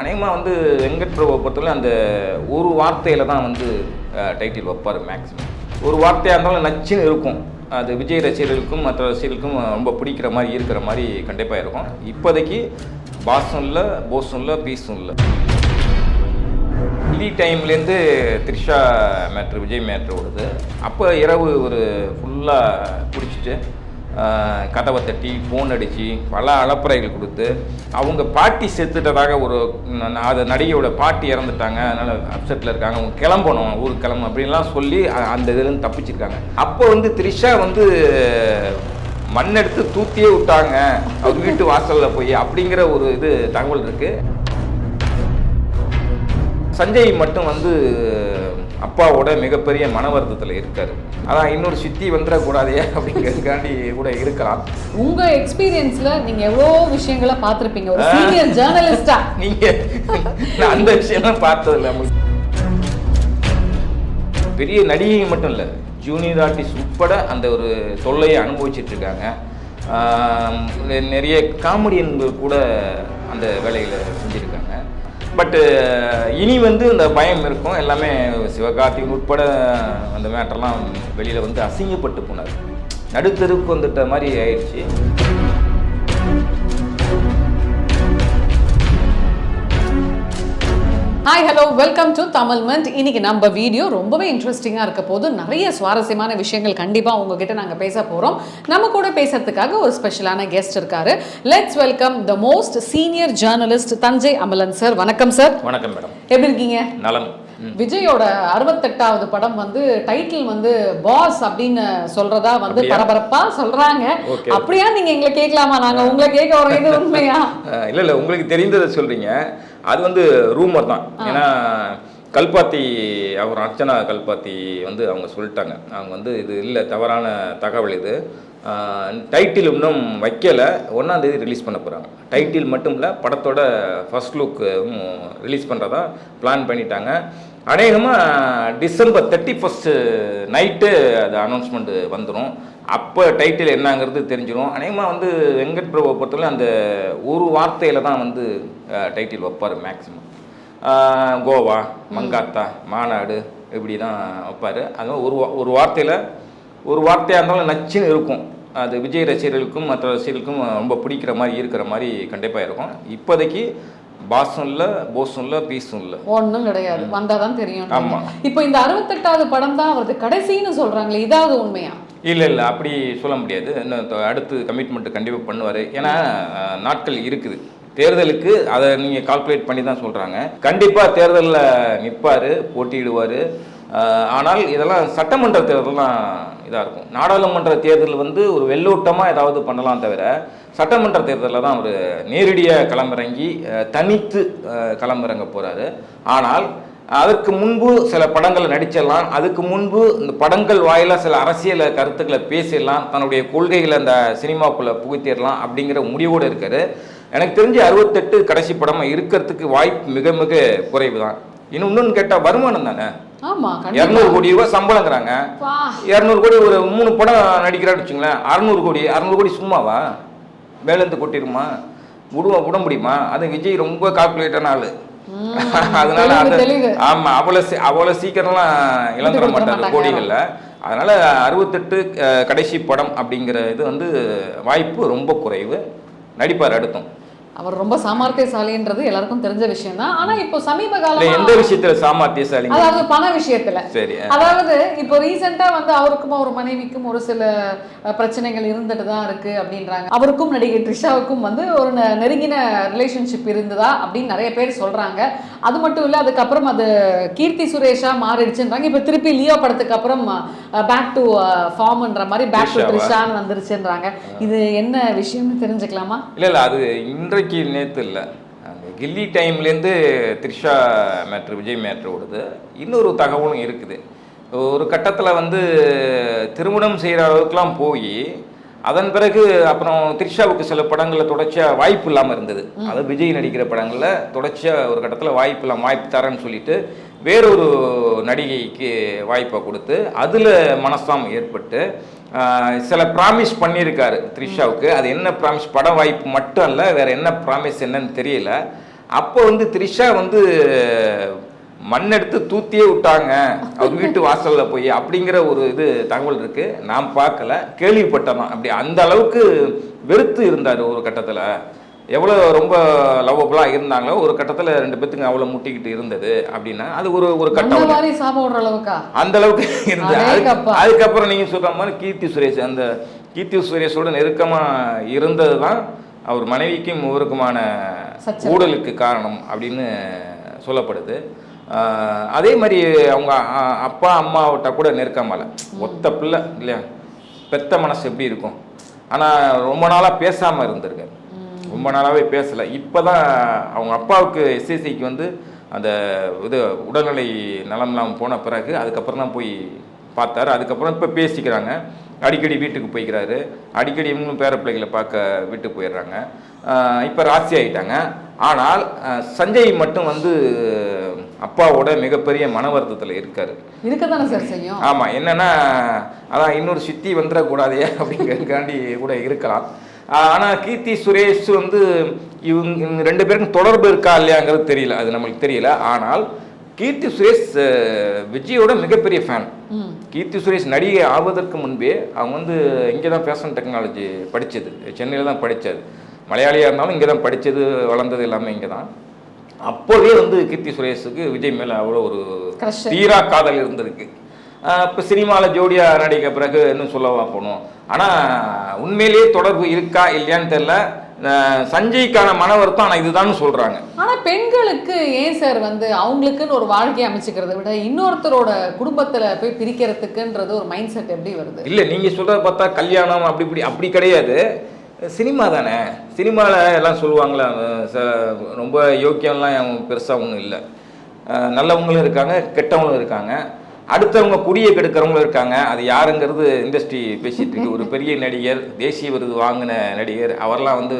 அநேகமாக வந்து வெங்கட் பிரபுவை பொறுத்தவரை அந்த ஒரு வார்த்தையில் தான் வந்து டைட்டில் வைப்பார் மேக்ஸிமம் ஒரு வார்த்தையாக இருந்தாலும் நச்சுன்னு இருக்கும். அது விஜய் ரசிகர்களுக்கும் மற்ற ரசிகர்களுக்கும் ரொம்ப பிடிக்கிற மாதிரி இருக்கிற மாதிரி கண்டிப்பாக இருக்கும். இப்போதைக்கு பாஸும் இல்லை போஸும் இல்லை பீஸும் இல்லை. டிவி டைம்லேருந்து த்ரிஷா மேட்ரு விஜய் மேட்ரு ஓடுது. அப்போ இரவு ஒரு ஃபுல்லாக குடிச்சிட்டு கதவை தட்டி ஃபோன் அடித்து பல அலப்பறைகள் கொடுத்து அவங்க பாட்டி செத்துட்டதாக ஒரு அது நடிகையோட பாட்டி இறந்துட்டாங்க. அதனால் அப்செட்டில் இருக்காங்க. அவங்க கிளம்பணும் ஊருக்கு கிளம்பணும் அப்படின்லாம் சொல்லி அந்த இதுலேருந்து தப்பிச்சிருக்காங்க. அப்போ வந்து த்ரிஷா வந்து மண் எடுத்து தூத்தியே விட்டாங்க. அவர் வீட்டு வாசலில் போய் அப்படிங்கிற ஒரு இது தகவல் இருக்குது சஞ்சய் மட்டும் வந்து அப்பாவோட மிகப்பெரிய மன வருத்தத்தில் இருக்காரு. அதான் இன்னொரு சித்தி வந்துடக்கூடாதே அப்படிங்கிறதுக்காண்டி கூட இருக்கலாம். உங்க எக்ஸ்பீரியன்ஸ்ல நீங்க எவ்வளோ விஷயங்களை பார்த்திருப்பீங்க? ஒரு சீனியர் ஜேர்னலிஸ்டா நீங்க அந்த விஷயம்லாம் பார்த்ததில்ல பெரிய நடிகை மட்டும் இல்லை ஜூனியர் ஆர்டிஸ்ட் உட்பட அந்த ஒரு தொல்லையை அனுபவிச்சிட்டு இருக்காங்க. நிறைய காமெடியன்கள் கூட அந்த வேலைகளை செஞ்சுருக்காங்க. பட்டு uh, இனி வந்து இந்த பயம் இருக்கும். எல்லாமே சிவகார்த்திகன் உட்பட அந்த மேட்டர்லாம் வெளியில் வந்து அசிங்கப்பட்டு போனார். நடுத்தருக்கு வந்துட்ட மாதிரி ஆயிடுச்சு. Hi hello welcome to Tamil month இன்னைக்கு நம்ம வீடியோ ரொம்பவே இன்ட்ரெஸ்டிங்காக இருக்க போது நிறைய சுவாரஸ்யமான விஷயங்கள் கண்டிப்பாக உங்ககிட்ட நாங்கள் பேச போகிறோம் நம்ம கூட பேசுறதுக்காக ஒரு ஸ்பெஷலான கெஸ்ட் இருக்காரு. Let's welcome the most senior journalist Thanjai Amalan sir வணக்கம் சார் வணக்கம் மேடம் எப்படி இருக்கீங்க? நலம். விஜயோட அறுபத்தெட்டாவது படம் வந்து டைட்டில் வந்து பாஸ் அப்படின்னு சொல்றதா வந்து? பரபரப்பா சொல்றாங்க. அப்படியா? நீங்க எங்களை கேட்கலாமா? நாங்க உங்களை கேட்க வரோம் இது உண்மையா? இல்ல இல்ல. உங்களுக்கு தெரிந்ததை சொல்றீங்க. அது வந்து ரூமர் தான். ஏன்னா கல்பாத்தி அவர் அர்ச்சனா கல்பாத்தி வந்து அவங்க சொல்லிட்டாங்க. அவங்க வந்து இது இல்லை தவறான தகவல் இது. டைட்டில் இன்னும் வைக்கல. ஒன்றாம் தேதி ரிலீஸ் பண்ண போகிறாங்க டைட்டில் மட்டும் இல்லை படத்தோட ஃபர்ஸ்ட் லுக் ரிலீஸ் பண்ணுறதா பிளான் பண்ணிட்டாங்க. அநேகமாக டிசம்பர் தேர்ட்டி ஃபஸ்ட்டு நைட்டு அது அனௌன்ஸ்மெண்ட் வந்துடும் அப்போ டைட்டில் என்னங்கிறது தெரிஞ்சிடும் அநேகமாக வந்து வெங்கட் பிரபுவை பொறுத்தவரை அந்த ஒரு வார்த்தையில் தான் வந்து டைட்டில் வைப்பார் மேக்ஸிமம் கோவா மங்காத்தா மாநாடு இப்படி தான் வைப்பார். அதுவும் ஒரு ஒரு வார்த்தையில் ஒரு வார்த்தையாக இருந்தாலும் நச்சுன்னு இருக்கும். அது விஜய் ரசிகர்களுக்கும் மற்ற ரசிகர்களுக்கும் ரொம்ப பிடிக்கிற மாதிரி இருக்கிற மாதிரி கண்டிப்பாக இருக்கும். இப்போதைக்கு பாஸும் இல்லை போஸும் இல்லை பீஸும் இல்லை ஒண்ணும் கிடையாது. வந்தாதான் தெரியும் ஆமா. இப்போ இந்த அறுபத்தெட்டாவது படம் தான் அவரது கடைசின்னு சொல்றாங்களே இதாவது உண்மையா? இல்லை இல்லை அப்படி சொல்ல முடியாது. இன்னும் அடுத்து கமிட்மெண்ட் கண்டிப்பாக பண்ணுவார். ஏன்னா நாட்கள் இருக்குது. தேர்தலுக்கு அதை நீங்கள் கால்குலேட் பண்ணி தான் சொல்கிறாங்க கண்டிப்பாக தேர்தலில் நிற்பார் போட்டியிடுவார். ஆனால் இதெல்லாம் சட்டமன்ற தேர்தலாம் இதாக இருக்கும். நாடாளுமன்ற தேர்தல் வந்து ஒரு வெள்ளோட்டமாக ஏதாவது பண்ணலாம் தவிர சட்டமன்ற தேர்தலில் தான் அவர் நேரடியாக களமிறங்கி தனித்து களமிறங்க போகிறாரு ஆனால் அதற்கு முன்பு சில படங்களை நடிச்சிடலாம். அதுக்கு முன்பு இந்த படங்கள் வாயிலாக சில அரசியல் கருத்துக்களை பேசிடலாம். தன்னுடைய கொள்கைகளை அந்த சினிமாக்குள்ளே புகுத்திடலாம் அப்படிங்கிற முடிவோடு இருக்காரு. எனக்கு தெரிஞ்சு அறுபத்தெட்டு கடைசி படம் இருக்கிறதுக்கு வாய்ப்பு மிக மிக குறைவு தான் இன்னும் இன்னொன்று கேட்டால் வருமானம் தானே இரநூறு கோடி ரூபாய் சம்பளங்கிறாங்க. இரநூறு கோடி ஒரு மூணு படம் நடிக்கிறான்னு வச்சுங்களேன் அறநூறு கோடி அறநூறு கோடி சும்மாவா? மேலேருந்து கொட்டிடுமா? விடுவா விட முடியுமா? அது விஜய் ரொம்ப கால்குலேட்டான ஆளு. அதனால அந்த. ஆமா அவ்வளோ சீ- அவ்வளோ சீக்கிரம்லாம் இழந்துட மாட்டாங்க. கோடிகள்ல அதனால அறுபத்தெட்டு கடைசி படம் அப்படிங்கிற இது வந்து வாய்ப்பு ரொம்ப குறைவு நடிப்பார் அடுத்தும் அவர் ரொம்ப சாமர்த்தியசாலின்றது எல்லாருக்கும் தெரிஞ்ச விஷயம் தான் ஆனா இப்போ சமீப காலமா எந்த விஷயத்துல சாமர்த்தியசாலிங்க? அதாவது பண விஷயத்துல. சரி அதாவது இப்போ ரீசெண்டா வந்து அவருக்கும் அவர் மனைவிக்கும் ஒரு சில பிரச்சனைகள் இருந்துட்டு தான் இருக்கு அப்படின்றாங்க. அவருக்கும் நடிகை த்ரிஷாவுக்கும் வந்து ஒரு நெருங்கின ரிலேஷன்ஷிப் இருந்ததா அப்படின்னு நிறைய பேர் சொல்றாங்க. அது மட்டும் இல்ல அதுக்கப்புறம் அது கீர்த்தி சுரேஷா மாறிடுச்சுன்றாங்க. இப்போ திருப்பி லியோ படத்துக்கு அப்புறம் பேக் டு ஃபார்ம்ன்ற மாதிரி பேக் டு? த்ரிஷான்னு வந்துருச்சுன்றாங்க. இது என்ன விஷயம்னு தெரிஞ்சுக்கலாமா? இல்ல இல்ல அது இன்றைக்கு நேத்து இல்ல. அந்த கில்லி டைம்லேருந்து த்ரிஷா மேட்ரு விஜய் மேட்ரு ஓடுது. இன்னொரு தகவலும் இருக்குது. ஒரு கட்டத்தில் வந்து திருமணம் செய்கிற அளவுக்குலாம் போய் அதன் பிறகு அப்புறம் த்ரிஷாவுக்கு சில படங்களில் தொடர்ச்சியாக வாய்ப்பு இல்லாமல் இருந்தது. அது விஜய் நடிக்கிற படங்களில் தொடர்ச்சியாக ஒரு கட்டத்தில் வாய்ப்பு இல்லாமல் வாய்ப்பு தரேன்னு சொல்லிட்டு வேறொரு நடிகைக்கு வாய்ப்பை கொடுத்து அதில் மனசாம் ஏற்பட்டு சில ப்ராமிஸ் பண்ணியிருக்காரு த்ரிஷாவுக்கு. அது என்ன ப்ராமிஸ் படம் வாய்ப்பு மட்டும் இல்லை வேறு என்ன ப்ராமிஸ் என்னன்னு தெரியல. அப்போ வந்து த்ரிஷா வந்து மண் எடுத்து தூத்தியே விட்டாங்க. அவர் வீட்டு வாசல்ல போய் அப்படிங்கிற ஒரு இது தகவல் இருக்கு. நான் பார்க்கல. கேள்விப்பட்டேன் அப்படி அந்த அளவுக்கு வெறுத்து இருந்தார் ஒரு கட்டத்துல. எவ்வளோ ரொம்ப லவ்வபுளாக இருந்தாங்களோ ஒரு கட்டத்தில் ரெண்டு பேத்துக்கு அவ்வளோ முட்டிக்கிட்டு இருந்தது அப்படின்னா அது ஒரு ஒரு கட்டம் அந்த அளவுக்கு இருந்தது. அதுக்கப்புறம் நீங்க சொல்ற மாதிரி கீர்த்தி சுரேஷ் அந்த கீர்த்தி சுரேஷோட நெருக்கமா இருந்தது தான் அவர் மனைவிக்கும் இவருக்குமான. ஊழலுக்கு காரணம் அப்படின்னு சொல்லப்படுது. அதே மாதிரி அவங்க அப்பா அம்மாவிட்ட கூட நெருக்கமால ஒத்த பிள்ளை இல்லையா? பெத்த மனசு எப்படி இருக்கும்? ஆனா ரொம்ப நாளா பேசாம இருந்திருக்கு. ரொம்ப நாளாவே பேசல. இப்பதான் அவங்க அப்பாவுக்கு எஸ்எஸ்சிக்கு வந்து அந்த இது உடல்நிலை நலம்லாம் போன பிறகு அதுக்கப்புறம் தான் போய் பார்த்தாரு. அதுக்கப்புறம் இப்போ பேசிக்கிறாங்க. அடிக்கடி வீட்டுக்கு போய்க்கிறாரு. அடிக்கடி இவங்களும் பேர பிள்ளைகளை பார்க்க வீட்டுக்கு போயிடுறாங்க. இப்போ ராசி ஆயிட்டாங்க. ஆனால் சஞ்சய் மட்டும் வந்து அப்பாவோட மிகப்பெரிய மன வருத்தத்தில் இருக்காரு. இருக்கத்தானே சார் செய்யும்? ஆமா என்னன்னா அதான் இன்னொரு சித்தி வந்துடக்கூடாதே அப்படிங்கிறதுக்காண்டி கூட இருக்கலாம். ஆஹ் ஆனா கீர்த்தி சுரேஷ் வந்து இவங்க ரெண்டு பேருக்கும் தொடர்பு இருக்கா இல்லையாங்கிறது தெரியல அது நம்மளுக்கு தெரியல. ஆனால் கீர்த்தி சுரேஷ் விஜயோட மிகப்பெரிய ஃபேன் கீர்த்தி சுரேஷ் நடிகை ஆவதற்கு முன்பே அவங்க வந்து இங்கே தான் ஃபேஷன் டெக்னாலஜி படித்தது சென்னையில் தான் படித்தது மலையாளியாக இருந்தாலும் இங்கே தான் படித்தது வளர்ந்தது எல்லாமே இங்கே தான் அப்போவே வந்து கீர்த்தி சுரேஷுக்கு விஜய் மேலே அவ்வளோ ஒரு. தீரா காதல் இருந்திருக்கு. இப்போ சினிமாவில் ஜோடியாக நடிக்க பிறகு இன்னும் சொல்லவா போகணும். ஆனால் உண்மையிலேயே தொடர்பு இருக்கா இல்லையான்னு தெரில சஞ்சய்க்கான மன வருத்தம் ஆனால் இதுதான் சொல்கிறாங்க ஆனா பெண்களுக்கு ஏன் சார் வந்து அவங்களுக்குன்னு ஒரு வாழ்க்கையை அமைச்சுக்கிறத விட இன்னொருத்தரோட குடும்பத்துல போய் பிரிக்கிறதுக்குன்றது ஒரு மைண்ட் செட் எப்படி வருது? இல்லை நீங்கள் சொல்கிறத பார்த்தா கல்யாணம் அப்படி இப்படி அப்படி கிடையாது. சினிமா தானே? சினிமாவில் எல்லாம் சொல்லுவாங்களே ரொம்ப யோக்கியம்லாம் பெருசாக ஒன்றும் இல்லை. நல்லவங்களும் இருக்காங்க கெட்டவங்களும் இருக்காங்க. அடுத்தவங்க குடியை கெடுக்கிறவங்களும் இருக்காங்க. அது யாருங்கிறது இண்டஸ்ட்ரி பேசிட்டு இருக்கு. ஒரு பெரிய நடிகர் தேசிய விருது வாங்கின நடிகர் அவரெல்லாம் வந்து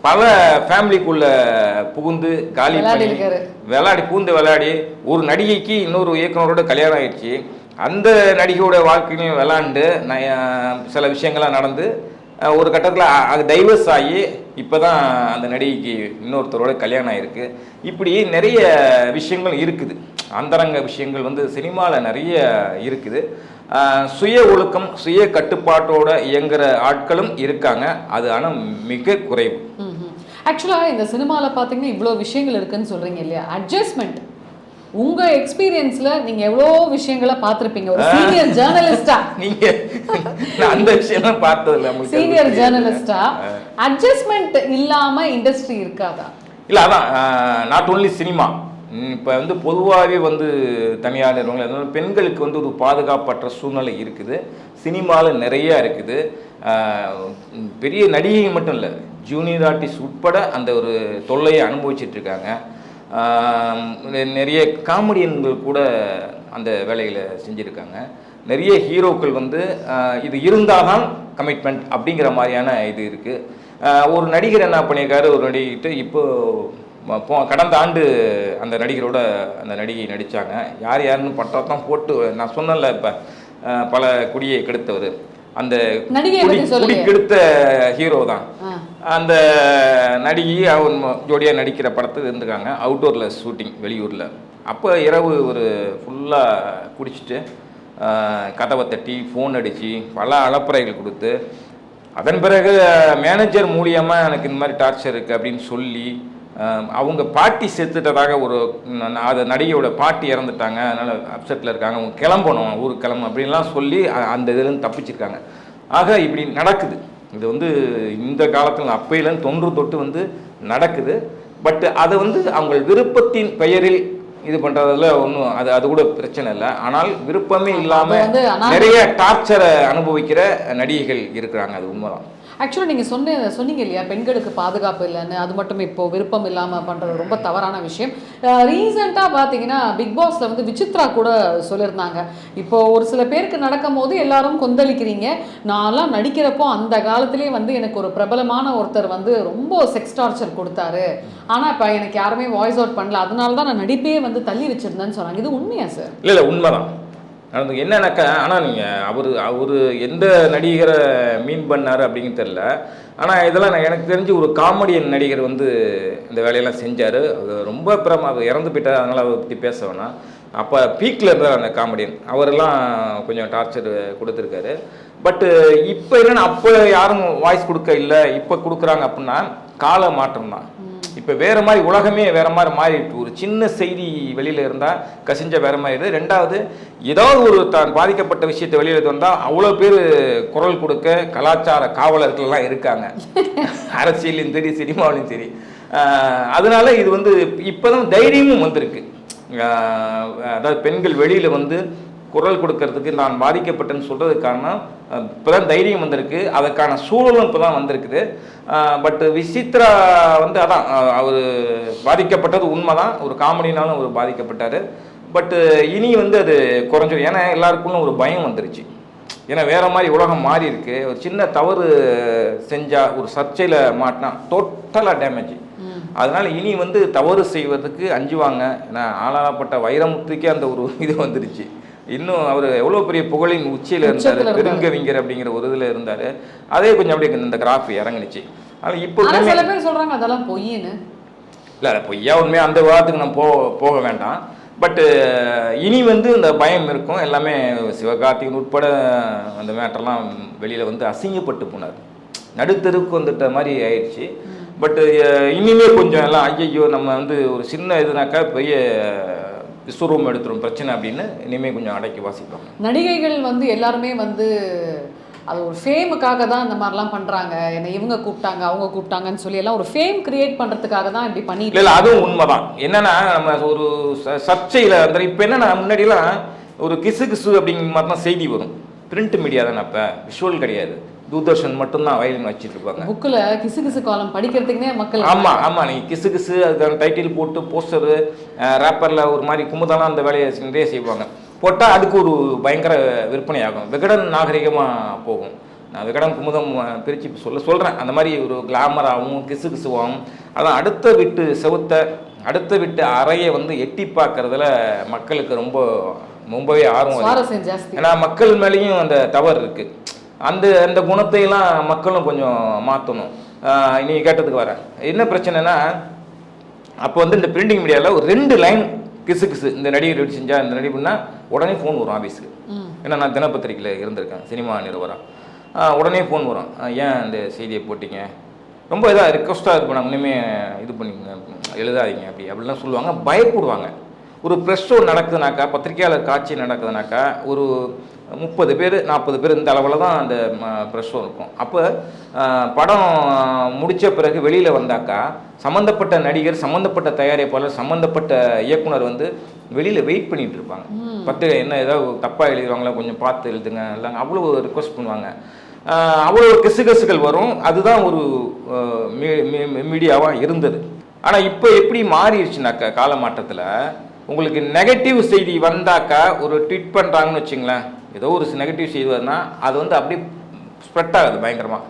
பல ஃபேமிலிக்குள்ள புகுந்து காலி பண்ணி. விளையாடி பூந்து விளையாடி ஒரு நடிகைக்கு இன்னொரு இயக்குனரோட கல்யாணம் ஆயிடுச்சு. அந்த நடிகையோட வாழ்க்கையிலையும் விளாண்டு சில விஷயங்கள்லாம் நடந்து ஒரு கட்டத்தில் அது டைவர்ஸ் ஆகி இப்போ தான் அந்த நடிகைக்கு இன்னொருத்தரோட கல்யாணம் ஆகிருக்கு இப்படி நிறைய விஷயங்கள் இருக்குது. அந்தரங்க விஷயங்கள் வந்து சினிமாவில் நிறைய இருக்குது. சுய ஒழுக்கம் சுய கட்டுப்பாட்டோட இயங்குற ஆட்களும் இருக்காங்க. அது ஆனால் மிக குறைவு. ஆக்சுவலாக இந்த சினிமாவில் பார்த்தீங்கன்னா இவ்வளோ விஷயங்கள் இருக்குன்னு சொல்கிறீங்க இல்லையா? அட்ஜஸ்ட்மெண்ட் உங்க எக்ஸ்பீரியன்ஸ்ல நீங்க எவ்வளோ விஷயங்களை பார்த்துருப்பீங்க? ஒரு சீனியர் ஜேர்னலிஸ்டா நீங்க அந்த உங்களுக்கு அது சீனியர். ஜேர்னலிஸ்டா அட்ஜஸ்ட்மெண்ட் இல்லாம இண்டஸ்ட்ரி இருக்காதா? இல்லை அதான் நாட் ஓன்லி சினிமா இப்போ வந்து பொதுவாகவே வந்து தனியார் நிறுவனங்கள் பெண்களுக்கு வந்து ஒரு பாதுகாப்பற்ற சூழ்நிலை இருக்குது. சினிமாவில் நிறைய இருக்குது. பெரிய நடிகை மட்டும் இல்லை ஜூனியர் ஆர்டிஸ்ட் உட்பட அந்த ஒரு தொல்லையை அனுபவிச்சிட்டு இருக்காங்க. ஆஹ் நெ- நிறைய காமெடியன்கள் கூட அந்த வேலைகளை செஞ்சுருக்காங்க. நிறைய ஹீரோக்கள் வந்து இது இருந்தால் தான் கமிட்மெண்ட் அப்படிங்கிற மாதிரியான இது இருக்குது ஒரு நடிகர் என்ன பண்ணியிருக்காரு? ஒரு நடிகிட்டு இப்போ போ கடந்த ஆண்டு அந்த நடிகரோட அந்த நடிகை நடித்தாங்க யார் யாருன்னு பட்டத்தான் போட்டு நான் சொன்னேன்ல இப்போ பல குடியை கெடுத்தவர். அந்த நடிகையை குடி பத்தி சொல்லுங்க. குடி கெடுத்த ஹீரோ தான். அந்த நடிகை அவன் ஜோடியாக நடிக்கிற படத்துக்கு இருந்திருக்காங்க அவுட்டோரில் ஷூட்டிங் வெளியூரில் அப்போ இரவு ஒரு ஃபுல்லாக குடிச்சிட்டு கதவை தட்டி ஃபோன் அடித்து பல அலப்பறைகள் கொடுத்து அதன் பிறகு மேனேஜர் மூலியமாக எனக்கு இந்த மாதிரி டார்ச்சர் இருக்குது அப்படின்னு சொல்லி அவங்க பாட்டி செத்துட்டதாக ஒரு அது நடிகையோட பாட்டி இறந்துட்டாங்க அதனால் அப்செட்டில் இருக்காங்க அவங்க கிளம்பணும் ஊருக்கு கிளம்பணும் அப்படின்லாம் சொல்லி அந்த இதுலேருந்து தப்பிச்சிருக்காங்க. ஆக இப்படி நடக்குது. இது வந்து இந்த காலத்தில் அப்பையிலேருந்து தொன்று தொட்டு வந்து நடக்குது. பட் அதை வந்து அவங்க விருப்பத்தின் பெயரில் இது பண்ணுறதுல ஒன்றும் அது அது கூட பிரச்சனை இல்லை. ஆனால் விருப்பமே இல்லாமல் நிறைய டார்ச்சரை அனுபவிக்கிற நடிகைகள் இருக்கிறாங்க அது உண்மைதான். ஆக்சுவலாக நீங்கள் சொன்ன சொன்னீங்க இல்லையா பெண்களுக்கு பாதுகாப்பு இல்லைன்னு அது மட்டும் இப்போ விருப்பம் இல்லாமல் பண்ணுறது ரொம்ப தவறான விஷயம். ரீசெண்டாக பார்த்தீங்கன்னா பிக் பாஸில் வந்து விசித்ரா கூட சொல்லியிருந்தாங்க. இப்போ ஒரு சில பேருக்கு நடக்கும் போது எல்லாரும் கொந்தளிக்கிறீங்க. நான்லாம் நடிக்கிறப்போ அந்த காலத்திலே வந்து எனக்கு ஒரு பிரபலமான ஒருத்தர் வந்து ரொம்ப செக்ஸ் டார்ச்சர் கொடுத்தாரு. ஆனால் இப்போ எனக்கு யாருமே வாய்ஸ் அவுட் பண்ணல. அதனால தான் நான் நடிப்பே வந்து தள்ளி வச்சிருந்தேன்னு சொன்னாங்க. இது உண்மையா சார் இல்லை இல்லை உண்மைதான். நடந்து என்னன்னாக்கா ஆனால் நீங்கள் அவர் அவர் எந்த நடிகரை மீன் பண்ணார் அப்படின்னு தெரில ஆனால் இதெல்லாம் நான் எனக்கு தெரிஞ்சு ஒரு காமெடியன் நடிகர் வந்து இந்த வேலையெல்லாம் செஞ்சார். அது ரொம்ப பிரம இறந்து போயிட்டார். அதனால் அவரை பற்றி பேச வேணாம். அப்போ பீக்கில் இருந்தார் அந்த காமெடியன் அவரெல்லாம் கொஞ்சம் டார்ச்சர் கொடுத்துருக்காரு. பட்டு இப்போ என்னென்னா அப்போ யாரும் வாய்ஸ் கொடுக்க இல்லை. இப்போ கொடுக்குறாங்க அப்படின்னா கால மாற்றம் தான். இப்போ வேற மாதிரி உலகமே வேற மாதிரி மாறிட்டு ஒரு சின்ன செய்தி வெளியில இருந்தா கசிஞ்ச வேற மாதிரி இருக்கு ரெண்டாவது ஏதாவது ஒரு தான் பாதிக்கப்பட்ட விஷயத்தை வெளியில வந்தா அவ்வளோ பேர் குரல் கொடுக்க கலாச்சார காவலர்கள்லாம் இருக்காங்க. அரசியலையும் சரி சினிமாவிலையும் சரி. அதனால இது வந்து இப்போதான் தைரியமும் வந்திருக்கு. அதாவது பெண்கள் வெளியில வந்து குரல் கொடுக்கறதுக்கு நான் பாதிக்கப்பட்டேன்னு சொல்றதுக்கு காரணம் அஹ், இப்பதான் தைரியம் வந்திருக்கு. அதற்கான சூழலும் இப்பதான் வந்திருக்குது. பட் விசித்ரா வந்து அதான் அவர் பாதிக்கப்பட்டது உண்மைதான். ஒரு காமெடினாலும் அவர் பாதிக்கப்பட்டாரு. பட் இனி வந்து அது குறைஞ்சிடும் ஏன்னா எல்லாருக்குள்ள ஒரு பயம் வந்துருச்சு. ஏன்னா வேற மாதிரி உலகம் மாறி இருக்கு. ஒரு சின்ன தவறு செஞ்சா ஒரு சர்ச்சையில மாட்டினா டோட்டலா டேமேஜ் அதனால இனி வந்து தவறு செய்வதற்கு அஞ்சுவாங்க. ஏன்னா ஆளாப்பட்ட வைரமுத்துக்கே அந்த ஒரு இது வந்துருச்சு. இன்னும் அவர் எவ்வளோ பெரிய புகழின் உச்சியில் இருந்தார். பெருங்கவிஞர் அப்படிங்கிற ஒரு இதில் இருந்தார். அதே கொஞ்சம் அப்படியே இந்த கிராஃப் இறங்குனுச்சு ஆனால் இப்போ சில பேர் சொல்றாங்க அதெல்லாம் பொய்ன்னு இல்லை பொய்யா உண்மையாக அந்த விவாதத்துக்கு நம்ம போ போக வேண்டாம். பட்டு இனி வந்து இந்த பயம் இருக்கும். எல்லாமே சிவகார்த்திகன் உட்பட அந்த மேட்டர்லாம் வெளியில் வந்து அசிங்கப்பட்டு போனார். நடுத்தருக்கு வந்துட்ட மாதிரி ஆயிடுச்சு. பட்டு இனிமே கொஞ்சம் எல்லாம் ஐயையோ நம்ம வந்து ஒரு சின்ன இதுனாக்கா பெரிய விஸ்வரூபம் எடுத்துரும். பிரச்சனை அப்படின்னு இனிமே கொஞ்சம் அடக்கி வாசிப்பாங்க நடிகைகள் வந்து எல்லாருமே வந்து அது ஒரு ஃபேமுக்காக தான் இந்த மாதிரிலாம் பண்றாங்க. என்ன இவங்க கூப்பிட்டாங்க அவங்க கூப்பிட்டாங்கன்னு சொல்லி எல்லாம் ஒரு ஃபேம் கிரியேட் பண்றதுக்காக தான் இப்படி பண்ணிட்டு இல்லை அதுவும் உண்மைதான். என்னன்னா நம்ம ஒரு சர்ச்சையில அந்த இப்போ என்னன்னா முன்னாடிலாம் ஒரு கிசு கிசு அப்படிங்கிற மாதிரி தான் செய்தி வரும். பிரிண்ட் மீடியா தானே அப்போ? விஷுவல் கிடையாது. தூர்தர்ஷன் மட்டும்தான் வயலின் வச்சிட்டு இருப்பாங்க. புக்கில் கிசு கிசு காலம் படிக்கிறதுக்குனே மக்கள் ஆமா ஆமா நீ கிசு கிசு அதுக்கான டைட்டில் போட்டு போஸ்டரு ரேப்பர்ல ஒரு மாதிரி குமுதெல்லாம் அந்த வேலையை நிறைய செய்வாங்க. போட்டா அதுக்கு ஒரு பயங்கர விற்பனை ஆகும் விகடன் நாகரிகமா போகும். நான் விகடன் குமுதம் இப்ப சொல்ல சொல்றேன். அந்த மாதிரி ஒரு கிளாமராகவும் கிசு கிசுவாகவும் அதான் அடுத்த விட்டு செவுத்த அடுத்த விட்டு அறையை வந்து எட்டி பார்க்கறதுல மக்களுக்கு ரொம்ப ரொம்பவே ஆர்வம் ஏன்னா மக்கள் மேலேயும் அந்த தவறு இருக்கு. அந்த அந்த குணத்தையெல்லாம் மக்களும் கொஞ்சம் மாற்றணும் நீ கேட்டதுக்கு வரேன். என்ன பிரச்சனைனா அப்போ வந்து இந்த பிரிண்டிங் மீடியாவில் ஒரு ரெண்டு லைன் கிசு கிசு இந்த நடிகர் இப்படி செஞ்சா இந்த நடிப்புனா உடனே ஃபோன் வரும் ஆஃபீஸுக்கு. ஏன்னா நான் தினப்பத்திரிக்கையில் இருந்திருக்கேன் சினிமா நிறுவனம். ஆஹ் உடனே ஃபோன் வரும். ஏன் இந்த செய்தியை போட்டீங்க? ரொம்ப இதாக ரிக்வஸ்ட்டாக இது பண்ண இனிமே இது பண்ணிங்க எழுதாதீங்க அப்படி அப்படிலாம் சொல்லுவாங்க. பயப்படுவாங்க. ஒரு ப்ரெஸ் ஷோ நடக்குதுனாக்கா பத்திரிக்கையாளர் காட்சி நடக்குதுனாக்கா ஒரு முப்பது பேர் நாற்பது பேர் இந்த அளவில் தான் அந்த ப்ரெஸ் ஷோ இருக்கும். அப்போ படம் முடித்த பிறகு வெளியில் வந்தாக்கா சம்மந்தப்பட்ட நடிகர் சம்மந்தப்பட்ட தயாரிப்பாளர் சம்மந்தப்பட்ட இயக்குனர் வந்து வெளியில் வெயிட் பண்ணிட்டு இருப்பாங்க. பத்திரிகை என்ன ஏதாவது தப்பாக எழுதுவாங்களா கொஞ்சம் பார்த்து எழுதுங்க எல்லாம் அவ்வளோ ரிக்வஸ்ட் பண்ணுவாங்க. அவ்வளோ கிசுகசுகள் வரும். அதுதான் ஒரு மீடியாவாக இருந்தது. ஆனால் இப்போ எப்படி மாறிடுச்சுனாக்கா காலமாற்றத்தில் உங்களுக்கு நெகட்டிவ் செய்தி வந்தாக்கா ஒரு ட்வீட் பண்ணுறாங்கன்னு வச்சுங்களேன். ஏதோ ஒரு நெகட்டிவ் செய்தி வருதுன்னா அது வந்து அப்படியே ஸ்ப்ரெட் ஆகுது பயங்கரமாக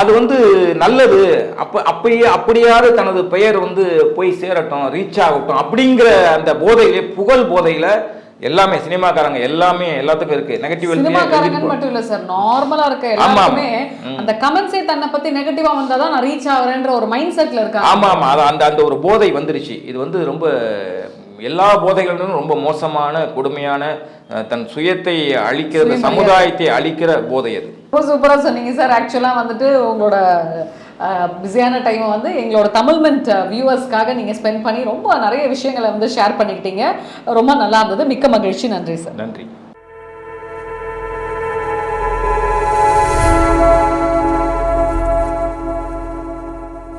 அது வந்து நல்லது. அப்போ அப்பயே அப்படியாவது தனது பெயர் வந்து போய் சேரட்டும் ரீச் ஆகட்டும் அப்படிங்கிற அந்த போதையிலே புகழ் போதையில் எல்லாமே சினிமாக்காரங்க எல்லாமே எல்லாத்துக்கும் இருக்கு. நெகட்டிவ் சினிமாக்காரங்கன்னு மட்டும் இல்ல சார் நார்மலா இருக்க. எல்லாருமே அந்த கமெண்ட்ஸே தன்னை பத்தி நெகட்டிவா வந்தாதான் நான் ரீச் ஆகுறேன்ற ஒரு மைண்ட் செட்ல இருக்காங்க. ஆமா ஆமா. அது அந்த அந்த ஒரு போதை வந்துருச்சு. இது வந்து ரொம்ப எல்லா போதைகளிலும் ரொம்ப மோசமான கொடுமையான தன் சுயத்தை அழிக்கிற. சமுதாயத்தை அழிக்கிற போதை அது. ரொம்ப சூப்பரா சொன்னீங்க சார். ஆக்சுவலா வந்துட்டு உங்களோட பிஸியான டைமை வந்து எங்களோட தமிழ்மெண்ட் வியூவர்ஸ்க்காக நீங்க ஸ்பெண்ட் பண்ணி ரொம்ப நிறைய விஷயங்களை வந்து ஷேர் பண்ணிக்கிட்டீங்க. ரொம்ப நல்லா இருந்தது. மிக்க மகிழ்ச்சி. நன்றி சார். நன்றி.